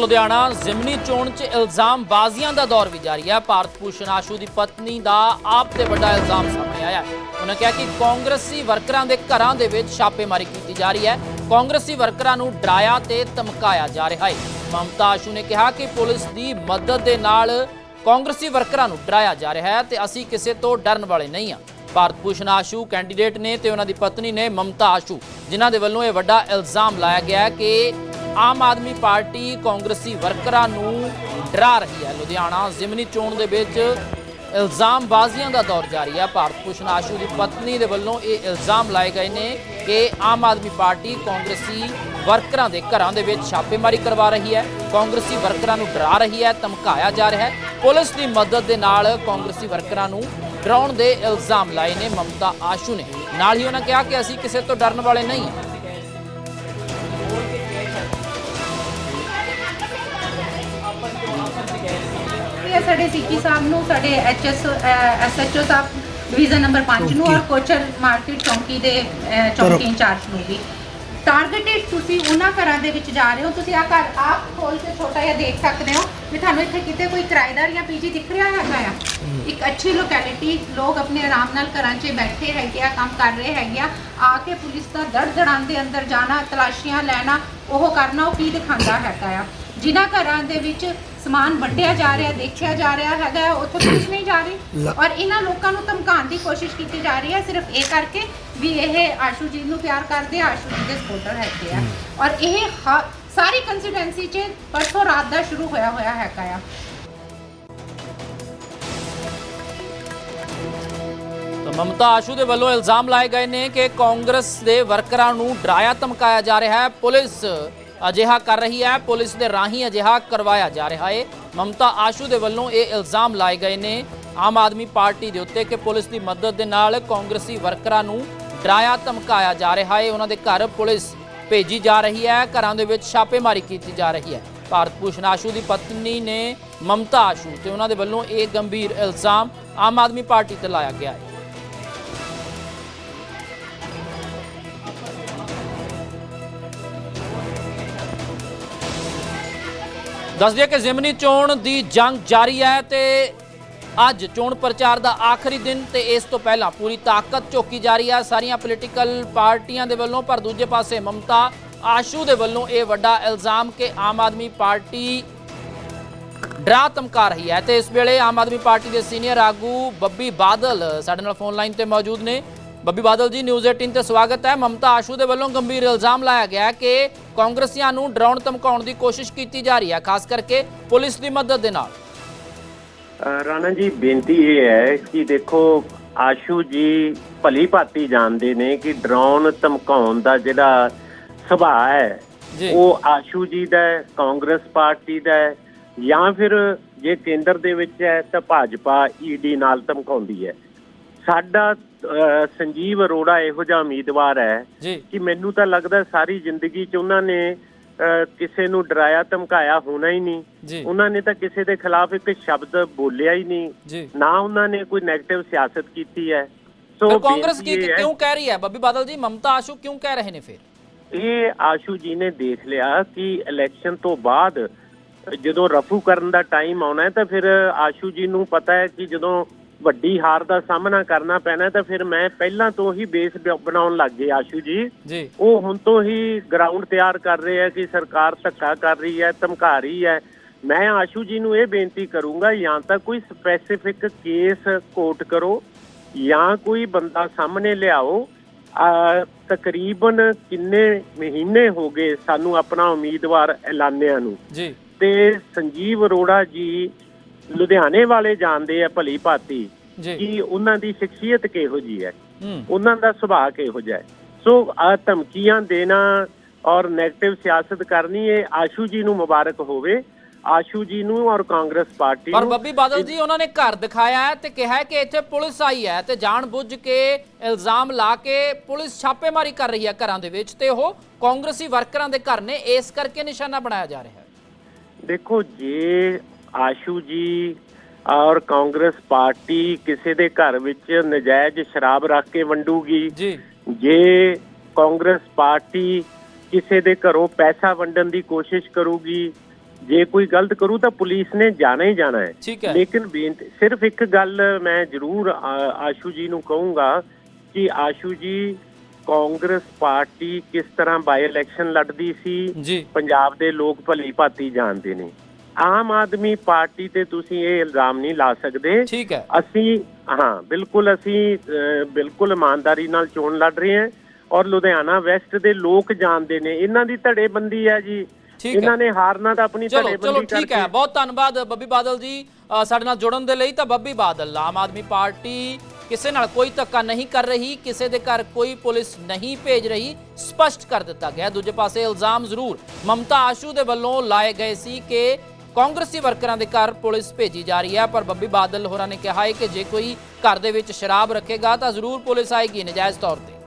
ਲੁਧਿਆਣਾ, ਜ਼ਿਮਨੀ ਚੋਣ 'ਚ ਇਲਜ਼ਾਮ ਬਾਜ਼ੀਆਂ ਦਾ ਦੌਰ ਵੀ ਜਾਰੀ ਹੈ। ਭਾਰਤ ਭੂਸ਼ਣ ਆਸ਼ੂ ਦੀ ਪਤਨੀ ਦਾ ਆਪ ਤੇ ਵੱਡਾ ਇਲਜ਼ਾਮ ਸਾਹਮਣੇ ਆਇਆ ਉਹਨਾਂ ਕਿਹਾ ਕਿ ਕਾਂਗਰਸੀ ਵਰਕਰਾਂ ਦੇ ਘਰਾਂ ਦੇ ਵਿੱਚ ਛਾਪੇਮਾਰੀ ਕੀਤੀ ਜਾ ਰਹੀ ਹੈ। ਕਾਂਗਰਸੀ ਵਰਕਰਾਂ ਨੂੰ ਡਰਾਇਆ ਤੇ ਧਮਕਾਇਆ ਜਾ ਰਿਹਾ ਹੈ। ਮਮਤਾ ਆਸ਼ੂ ਨੇ ਕਿਹਾ ਕਿ ਪੁਲਿਸ ਦੀ ਮਦਦ ਦੇ ਨਾਲ ਕਾਂਗਰਸੀ ਵਰਕਰਾਂ ਨੂੰ ਡਰਾਇਆ ਜਾ ਰਿਹਾ ਹੈ ਤੇ ਅਸੀਂ ਕਿਸੇ ਤੋਂ ਡਰਨ ਵਾਲੇ ਨਹੀਂ ਹਾਂ। ਭਾਰਤ ਭੂਸ਼ਣ ਆਸ਼ੂ ਕੈਂਡੀਡੇਟ ਨੇ ਤੇ ਉਹਨਾਂ ਦੀ ਪਤਨੀ ਨੇ ਮਮਤਾ ਆਸ਼ੂ, ਜਿਨ੍ਹਾਂ ਦੇ ਵੱਲੋਂ ਇਹ ਵੱਡਾ ਇਲਜ਼ਾਮ ਲਾਇਆ ਗਿਆ ਕਿ ਆਮ ਆਦਮੀ ਪਾਰਟੀ ਕਾਂਗਰਸੀ ਵਰਕਰਾਂ ਨੂੰ ਡਰਾ ਰਹੀ ਹੈ। ਲੁਧਿਆਣਾ ਜ਼ਿਮਨੀ ਚੋਣ ਦੇ ਵਿੱਚ ਇਲਜ਼ਾਮਬਾਜ਼ੀਆਂ ਦਾ ਦੌਰ ਜਾਰੀ ਹੈ। ਭਾਰਤ ਭੂਸ਼ਣ ਆਸ਼ੂ ਦੀ ਪਤਨੀ ਦੇ ਵੱਲੋਂ ਇਹ ਇਲਜ਼ਾਮ ਲਾਏ ਗਏ ਨੇ ਕਿ ਆਮ ਆਦਮੀ ਪਾਰਟੀ ਕਾਂਗਰਸੀ ਵਰਕਰਾਂ ਦੇ ਘਰਾਂ ਦੇ ਵਿੱਚ ਛਾਪੇਮਾਰੀ ਕਰਵਾ ਰਹੀ ਹੈ। ਕਾਂਗਰਸੀ ਵਰਕਰਾਂ ਨੂੰ ਡਰਾ ਰਹੀ ਹੈ, ਧਮਕਾਇਆ ਜਾ ਰਿਹਾ ਹੈ। ਪੁਲਿਸ ਦੀ ਮਦਦ ਦੇ ਨਾਲ ਕਾਂਗਰਸੀ ਵਰਕਰਾਂ ਨੂੰ ਡਰਾਉਣ ਦੇ ਇਲਜ਼ਾਮ ਲਾਏ ਨੇ। ਮਮਤਾ ਆਸ਼ੂ ਨੇ ਨਾਲ ਹੀ ਉਹਨਾਂ ਕਿਹਾ ਕਿ ਅਸੀਂ ਕਿਸੇ ਤੋਂ ਡਰਨ ਵਾਲੇ ਨਹੀਂ। ਹਾਂ ਇਹ ਸਾਡੇ ਸੀਪੀ ਸਾਹਿਬ ਨੂੰ ਸਾਡੇ H S S H O ਸਾਹਿਬ ਡਿਵੀਜ਼ਨ ਨੰਬਰ 5 ਨੂੰ ਔਰ ਕੋਚਰ ਮਾਰਕੀਟ ਚੌਂਕੀ ਦੇ ਅਹ, ਚੌਂਕੀ ਇੰਚਾਰਜ ਨੂੰ ਵੀ। ਟਾਰਗੇਟਡ ਤੁਸੀਂ ਉਹਨਾਂ ਘਰਾਂ ਦੇ ਵਿੱਚ ਜਾ ਰਹੇ ਹੋ। ਤੁਸੀਂ ਆ ਘਰ ਆਪ ਖੋਲ ਕੇ ਛੋਟਾ ਜਿਹਾ ਦੇਖ ਸਕਦੇ ਹੋ ਵੀ ਤੁਹਾਨੂੰ ਇੱਥੇ ਕਿਤੇ ਕੋਈ ਕਿਰਾਏਦਾਰ ਜਾਂ ਪੀਜੀ ਦਿਖ ਰਿਹਾ ਹੈਗਾ ਆ। ਇੱਕ ਅੱਛੀ ਲੋਕੈਲਿਟੀ ਲੋਕ ਆਪਣੇ ਆਰਾਮ ਨਾਲ ਘਰਾਂ 'ਚ ਬੈਠੇ ਹੈਗੇ ਆ ਕੰਮ ਕਰ ਰਹੇ ਹੈਗੇ ਆ। ਆ ਕੇ ਪੁਲਿਸ ਦਾ ਦੜ ਦੜਾਂ ਦੇ ਅੰਦਰ ਜਾਣਾ ਤਲਾਸ਼ੀਆਂ ਲੈਣਾ ਉਹ ਕਰਨਾ ਉਹ ਕੀ ਦਿਖਾਉਂਦਾ ਹੈਗਾ ਆ। ਜਿਨ੍ਹਾਂ ਘਰਾਂ ਦੇ ਵਿੱਚ ਸਮਾਨ ਵੰਡਿਆ ਜਾ ਰਿਹਾ ਦੇਖਿਆ ਜਾ ਰਿਹਾ ਹੈਗਾ ਹੈ, ਉੱਥੇ ਪੁਲਿਸ ਨਹੀਂ ਜਾ ਰਹੀ। ਔਰ ਇਹਨਾਂ ਲੋਕਾਂ ਨੂੰ ਧਮਕਾਉਣ ਦੀ ਕੋਸ਼ਿਸ਼ ਕੀਤੀ ਜਾ ਰਹੀ ਹੈ ਸਿਰਫ ਇਹ ਕਰਕੇ ਵੀ ਇਹ ਆਸ਼ੂ ਜੀ ਨੂੰ ਪਿਆਰ ਕਰਦੇ ਆ ਆਸ਼ੂ ਜੀ ਦੇ ਸਪੋਰਟਰ ਹੈਗੇ ਆ। ਔਰ ਇਹ ਹ- ਸਾਰੀ ਕੰਸਟੀਟੈਂਸੀ 'ਚ ਪਰਸੋਂ ਰਾਤ ਦਾ ਸ਼ੁਰੂ ਹੋਇਆ ਹੋਇਆ ਹੈਗਾ ਆ। ਤਾਂ ਮਮਤਾ ਆਸ਼ੂ ਦੇ ਵੱਲੋਂ ਇਲਜ਼ਾਮ ਲਾਏ ਗਏ ਨੇ ਕਿ ਕਾਂਗਰਸ ਦੇ ਵਰਕਰਾਂ ਨੂੰ ਡਰਾਇਆ ਧਮਕਾਇਆ ਜਾ ਰਿਹਾ ਹੈ। ਪੁਲਿਸ ਅਜਿਹਾ ਕਰ ਰਹੀ ਹੈ। ਪੁਲਿਸ ਦੇ ਰਾਹੀਂ ਅਜਿਹਾ ਕਰਵਾਇਆ ਜਾ ਰਿਹਾ ਹੈ। ਮਮਤਾ ਆਸ਼ੂ ਦੇ ਵੱਲੋਂ ਇਹ ਇਲਜ਼ਾਮ ਲਾਏ ਗਏ ਨੇ। ਆਮ ਆਦਮੀ ਪਾਰਟੀ ਦੇ ਉੱਤੇ ਕਿ ਪੁਲਿਸ ਦੀ ਮਦਦ ਦੇ ਨਾਲ ਕਾਂਗਰਸੀ ਵਰਕਰਾਂ ਨੂੰ ਡਰਾਇਆ, ਧਮਕਾਇਆ ਜਾ ਰਿਹਾ ਹੈ। ਉਹਨਾਂ ਦੇ ਘਰ ਪੁਲਿਸ ਭੇਜੀ ਜਾ ਰਹੀ ਹੈ। ਘਰਾਂ ਦੇ ਵਿੱਚ ਛਾਪੇਮਾਰੀ ਕੀਤੀ ਜਾ ਰਹੀ ਹੈ। ਭਾਰਤ ਭੂਸ਼ਣ ਆਸ਼ੂ ਦੀ ਪਤਨੀ ਨੇ ਮਮਤਾ ਆਸ਼ੂ ਤੇ ਉਹਨਾਂ ਦੇ ਵੱਲੋਂ ਇਹ ਗੰਭੀਰ ਇਲਜ਼ਾਮ ਆਮ ਆਦਮੀ ਪਾਰਟੀ ਤੇ ਲਾਇਆ ਗਿਆ ਹੈ। ਦੱਸ ਦਈਏ ਕਿ ਜ਼ਿਮਨੀ ਚੋਣ ਦੀ ਜੰਗ ਜਾਰੀ ਹੈ ਤੇ ਅੱਜ ਚੋਣ ਪ੍ਰਚਾਰ ਦਾ ਆਖਰੀ ਦਿਨ ਤੇ ਇਸ ਤੋਂ ਪਹਿਲਾਂ ਪੂਰੀ ਤਾਕਤ ਝੋਕੀ ਜਾ ਰਹੀ ਹੈ। ਸਾਰੀਆਂ ਪੋਲੀਟੀਕਲ ਪਾਰਟੀਆਂ ਦੇ ਵੱਲੋਂ, ਪਰ ਦੂਜੇ ਪਾਸੇ ਮਮਤਾ ਆਸ਼ੂ ਦੇ ਵੱਲੋਂ ਇਹ ਵੱਡਾ ਇਲਜ਼ਾਮ ਕਿ ਆਮ ਆਦਮੀ ਪਾਰਟੀ ਡਰਾ ਧਮਕਾ ਰਹੀ ਹੈ। ਤੇ ਇਸ ਵੇਲੇ ਆਮ ਆਦਮੀ ਪਾਰਟੀ ਦੇ ਸੀਨੀਅਰ ਆਗੂ ਬੱਬੀ ਬਾਦਲ ਸਾਡੇ ਨਾਲ ਫੋਨ ਲਾਈਨ ਤੇ ਮੌਜੂਦ ਨੇ। ਬੱਬੀ ਬਾਦਲ ਜੀ ਨਿਊਜ਼ 18 ਤੇ ਸਵਾਗਤ ਹੈ। ਮਮਤਾ ਆਸ਼ੂ ਦੇ ਵੱਲੋਂ ਗੰਭੀਰ ਇਲਜ਼ਾਮ ਲਾਇਆ ਗਿਆ ਹੈ ਕਿ ਕਾਂਗਰਸੀਆਂ ਨੂੰ ਡਰਾਉਣ ਧਮਕਾਉਣ ਦੀ ਕੋਸ਼ਿਸ਼ ਕੀਤੀ ਜਾ ਰਹੀ ਹੈ ਖਾਸ ਕਰਕੇ ਪੁਲਿਸ ਦੀ ਮਦਦ ਦੇ ਨਾਲ। ਰਾਣਾ ਜੀ ਬੇਨਤੀ ਇਹ ਹੈ ਕਿ ਦੇਖੋ ਆਸ਼ੂ ਜੀ ਭਲੀ ਭਾਤੀ ਜਾਣਦੇ ਨੇ ਕਿ ਡਰਾਉਣ ਧਮਕਾਉਣ ਦਾ ਜਿਹੜਾ ਸੁਭਾਅ ਹੈ ਉਹ ਆਸ਼ੂ ਜੀ ਦਾ ਹੈ, ਕਾਂਗਰਸ ਪਾਰਟੀ ਦਾ ਹੈ, ਜਾਂ ਫਿਰ ਜੇ ਕੇਂਦਰ ਦੇ ਵਿੱਚ ਹੈ ਤਾਂ ਭਾਜਪਾ ਈਡੀ ਨਾਲ ਧਮਕਾਉਂਦੀ ਹੈ। ਸਾਡਾ ਸੰਜੀਵ ਅਰੋੜਾ ਇਹੋ ਜਿਹਾ ਉਮੀਦਵਾਰ ਹੈ ਕਿ ਮੈਨੂੰ ਤਾਂ ਲੱਗਦਾ ਸਾਰੀ ਜ਼ਿੰਦਗੀ 'ਚ ਉਹਨਾਂ ਨੇ ਕਿਸੇ ਨੂੰ ਡਰਾਇਆ ਧਮਕਾਇਆ ਹੋਣਾ ਹੀ ਨਹੀਂ। ਉਹਨਾਂ ਨੇ ਤਾਂ ਕਿਸੇ ਦੇ ਖਿਲਾਫ ਇੱਕ ਸ਼ਬਦ ਬੋਲਿਆ ਹੀ ਨਹੀਂ। ਨਾ ਉਹਨਾਂ ਨੇ ਕੋਈ 네ਗੇਟਿਵ ਸਿਆਸਤ ਕੀਤੀ ਹੈ। ਸੋ ਕਾਂਗਰਸ ਕੀ ਕਿਉਂ ਕਹਿ ਰਹੀ ਹੈ? ਬੱਬੀ ਬਾਦਲ ਜੀ ਮਮਤਾ ਆਸ਼ੂ ਕਿਉਂ ਕਹਿ ਰਹੇ ਨੇ ਫਿਰ? ਇਹ ਆਸ਼ੂ ਜੀ ਨੇ ਦੇਖ ਲਿਆ ਕਿ ਇਲੈਕਸ਼ਨ ਤੋਂ ਬਾਅਦ ਜਦੋਂ ਰਫੂ ਕਰਨ ਦਾ ਟਾਈਮ ਆਉਣਾ ਹੈ ਤਾਂ ਫਿਰ ਆਸ਼ੂ ਜੀ ਨੂੰ ਪਤਾ ਹੈ ਕਿ ਜਦੋਂ ਵੱਡੀ ਹਾਰ ਦਾ ਸਾਹਮਣਾ ਕਰਨਾ ਪੈਣਾ ਤਾਂ ਫਿਰ ਮੈਂ ਪਹਿਲਾਂ ਤੋਂ ਹੀ ਬੇਸ ਬਣਾਉਣ ਲੱਗ ਗਏ ਆਸ਼ੂ ਜੀ। ਉਹ ਹੁਣ ਤੋਂ ਹੀ ਗਰਾਊਂਡ ਤਿਆਰ ਕਰ ਰਹੇ ਆ ਕਿ ਸਰਕਾਰ ਧੱਕਾ ਕਰ ਰਹੀ ਹੈ ਧਮਕਾ ਰਹੀ ਹੈ। ਮੈਂ ਆਸ਼ੂ ਜੀ ਨੂੰ ਇਹ ਬੇਨਤੀ ਕਰੂੰਗਾ ਜਾਂ ਤਾਂ ਕੋਈ ਸਪੈਸੀਫਿਕ ਕੇਸ ਕੋਟ ਕਰੋ ਜਾਂ ਕੋਈ ਬੰਦਾ ਸਾਹਮਣੇ ਲਿਆਓ। ਆ ਤਕਰੀਬਨ ਕਿੰਨੇ ਮਹੀਨੇ ਹੋ ਗਏ ਸਾਨੂੰ ਆਪਣਾ ਉਮੀਦਵਾਰ ਐਲਾਨਿਆਂ ਨੂੰ। ਜੀ। ਤੇ ਸੰਜੀਵ ਅਰੋੜਾ ਜੀ ਲੁਧਿਆਣੇ ਵਾਲੇ ਜਾਣਦੇ ਆ ਭਲੀ ਭਾਤੀ। ਕਿ ਉਹਨਾਂ ਦੀ ਸ਼ਖਸੀਅਤ ਕਿਹੋ ਜੀ ਹੈ? ਉਹਨਾਂ ਦਾ ਸੁਭਾਅ ਕਿਹੋ ਜਿਹਾ ਹੈ? ਸੋ ਆ ਧਮਕੀਆਂ ਦੇਣਾ ਔਰ 네ਗੇਟਿਵ ਸਿਆਸਤ ਕਰਨੀ ਇਹ ਆਸ਼ੂ ਜੀ ਨੂੰ ਮੁਬਾਰਕ ਹੋਵੇ। ਆਸ਼ੂ ਜੀ ਨੂੰ ਔਰ ਕਾਂਗਰਸ ਪਾਰਟੀ ਪਰ ਨੂੰ। ਬੱਬੀ ਬਾਦਲ ਜੀ ਉਹਨਾਂ ਨੇ ਘਰ ਦਿਖਾਇਆ ਹੈ ਤੇ ਕਿਹਾ ਕਿ ਇੱਥੇ ਪੁਲਿਸ ਆਈ ਹੈ ਤੇ ਜਾਣ ਬੁੱਝ ਕੇ ਇਲਜ਼ਾਮ ਲਾ ਕੇ ਪੁਲਿਸ ਛਾਪੇਮਾਰੀ ਕਰ ਰਹੀ ਹੈ ਘਰਾਂ ਦੇ ਵਿੱਚ ਤੇ ਉਹ ਕਾਂਗਰਸੀ ਵਰਕਰਾਂ ਦੇ ਘਰ ਨੇ ਇਸ ਕਰਕੇ ਨਿਸ਼ਾਨਾ ਬਣਾਇਆ ਜਾ ਰਿਹਾ ਹੈ। ਦੇਖੋ ਜੇ ਆਸ਼ੂ ਜੀ ਔਰ ਕਾਂਗਰਸ ਪਾਰਟੀ ਕਿਸੇ ਦੇ ਘਰ ਵਿੱਚ ਨਜਾਇਜ਼ ਸ਼ਰਾਬ ਰੱਖ ਕੇ ਵੰਡੂਗੀ। ਜੀ। ਜੇ ਕਾਂਗਰਸ ਪਾਰਟੀ ਕਿਸੇ ਦੇ ਘਰੋਂ ਪੈਸਾ ਵੰਡਣ ਦੀ ਕੋਸ਼ਿਸ਼ ਕਰੂਗੀ ਜੇ ਕੋਈ ਗਲਤ ਕਰੂ ਤਾਂ ਪੁਲਿਸ ਨੇ ਜਾਣਾ ਹੀ ਜਾਣਾ ਹੈ। ਲੇਕਿਨ ਬੇਨਤੀ ਸਿਰਫ ਇੱਕ ਗੱਲ ਮੈਂ ਜ਼ਰੂਰ ਆਸ਼ੂ ਜੀ ਨੂੰ ਕਹੂੰਗਾ ਕਿ ਆਸ਼ੂ ਜੀ ਕਾਂਗਰਸ ਪਾਰਟੀ ਕਿਸ ਤਰ੍ਹਾਂ ਬਾਈ ਇਲੈਕਸ਼ਨ ਲੜਦੀ ਸੀ ਪੰਜਾਬ ਦੇ ਲੋਕ ਭਲੀ ਭਾਤੀ ਜਾਣਦੇ ਨੇ। ਆਮ ਆਦਮੀ ਪਾਰਟੀ ਤੇ ਤੁਸੀਂ ਇਹ ਇਲਜ਼ਾਮ ਨਹੀਂ ਲਾ ਸਕਦੇ। ਠੀਕ ਹੈ। ਅਸੀਂ ਹਾਂ ਬਿਲਕੁਲ ਅਸੀਂ ਬਿਲਕੁਲ ਇਮਾਨਦਾਰੀ ਨਾਲ ਚੋਣ ਲੜ ਰਹੇ ਹਾਂ ਔਰ ਲੁਧਿਆਣਾ ਵੈਸਟ ਦੇ ਲੋਕ ਜਾਣਦੇ ਨੇ। ਇਹਨਾਂ ਦੀ ਧੜੇਬੰਦੀ ਹੈ ਜੀ। ਇਹਨਾਂ ਨੇ ਹਾਰਨਾ ਤਾਂ ਆਪਣੀ ਚਲੋ ਚਲੋ ਧੜੇਬੰਦੀ ਠੀਕ ਹੈ। ਬਹੁਤ ਧੰਨਵਾਦ ਬੱਬੀ ਬਾਦਲ ਜੀ ਸਾਡੇ ਨਾਲ ਜੁੜਨ ਦੇ ਲਈ। ਤਾਂ ਬੱਬੀ ਬਾਦਲ ਆਮ ਆਦਮੀ ਪਾਰਟੀ ਕਿਸੇ ਨਾਲ ਕੋਈ ਧੱਕਾ ਨਹੀਂ ਕਰ ਰਹੀ ਕਿਸੇ ਦੇ ਘਰ ਕੋਈ ਪੁਲਿਸ ਨਹੀਂ ਭੇਜ ਰਹੀ। ਸਪਸ਼ਟ ਕਰ ਦਿੱਤਾ ਗਿਆ। ਦੂਜੇ ਪਾਸੇ ਇਲਜ਼ਾਮ ਜ਼ਰੂਰ ਮਮਤਾ ਆਸ਼ੂ ਦੇ ਵੱਲੋਂ ਲਾਏ ਗਏ ਸੀ ਕਿ ਕਾਂਗਰਸੀ ਵਰਕਰਾਂ ਦੇ ਘਰ ਪੁਲਿਸ ਭੇਜੀ ਜਾ ਰਹੀ ਹੈ, ਪਰ ਬੱਬੀ ਬਾਦਲ ਹੋਰਾਂ ਨੇ ਕਿਹਾ ਹੈ ਕਿ ਜੇ ਕੋਈ ਘਰ ਦੇ ਵਿੱਚ ਸ਼ਰਾਬ ਰੱਖੇਗਾ ਤਾਂ ਜ਼ਰੂਰ ਪੁਲਿਸ ਆਏਗੀ ਨਜਾਇਜ਼ ਤੌਰ ਤੇ।